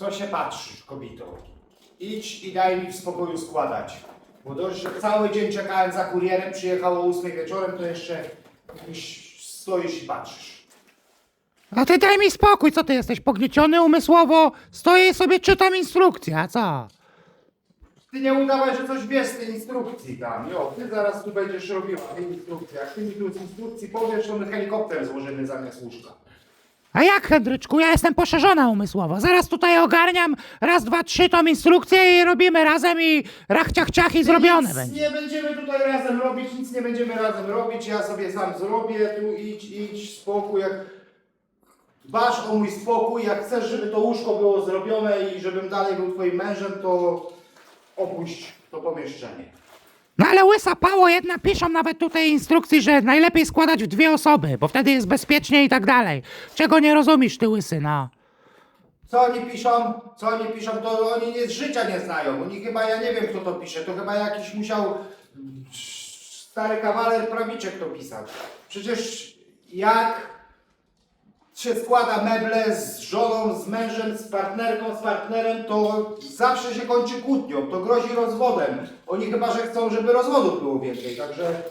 Co się patrzysz, kobito? Idź i daj mi w spokoju składać. Bo dość, że cały dzień czekałem za kurierem, przyjechało o 8 wieczorem, to jeszcze stoisz i patrzysz. A ty daj mi spokój, co ty jesteś pognieciony umysłowo? Stoję i sobie czytam instrukcję, a co? Ty nie udawaj, że coś wiesz z tej instrukcji tam. Jo, ty zaraz tu będziesz robiła tej instrukcji. Jak ty mi tu z instrukcji powiesz, to my helikopter złożymy zamiast łóżka. A jak, Henryczku, ja jestem poszerzona umysłowo. Zaraz tutaj ogarniam raz, dwa, trzy tą instrukcję i robimy razem i rach, ciach, ciach i zrobione nic będzie. nie będziemy tutaj razem robić, nic nie będziemy razem robić, ja sobie sam zrobię, tu idź, idź, spokój, jak dbasz o mój spokój, jak chcesz, żeby to łóżko było zrobione i żebym dalej był twoim mężem, to opuść to pomieszczenie. No ale łysa pało jedna piszą nawet tutaj instrukcji, że najlepiej składać w dwie osoby, bo wtedy jest bezpiecznie i tak dalej. Czego nie rozumiesz, ty łysy, no? Co oni piszą? Co oni piszą? To oni nie z życia nie znają. Oni chyba, ja nie wiem kto to pisze, to chyba jakiś musiał stary kawaler prawiczek to pisał. Przecież jak się składa meble z żoną, z mężem, z partnerką, z partnerem, to zawsze się kończy kłótnią, to grozi rozwodem. Oni chyba, że chcą, żeby rozwodów było więcej, także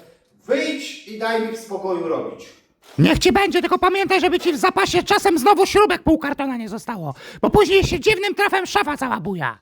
wyjdź i daj mi w spokoju robić. Niech ci będzie, tylko pamiętaj, żeby ci w zapasie czasem znowu śrubek pół kartona nie zostało, bo później się dziwnym trafem szafa cała buja.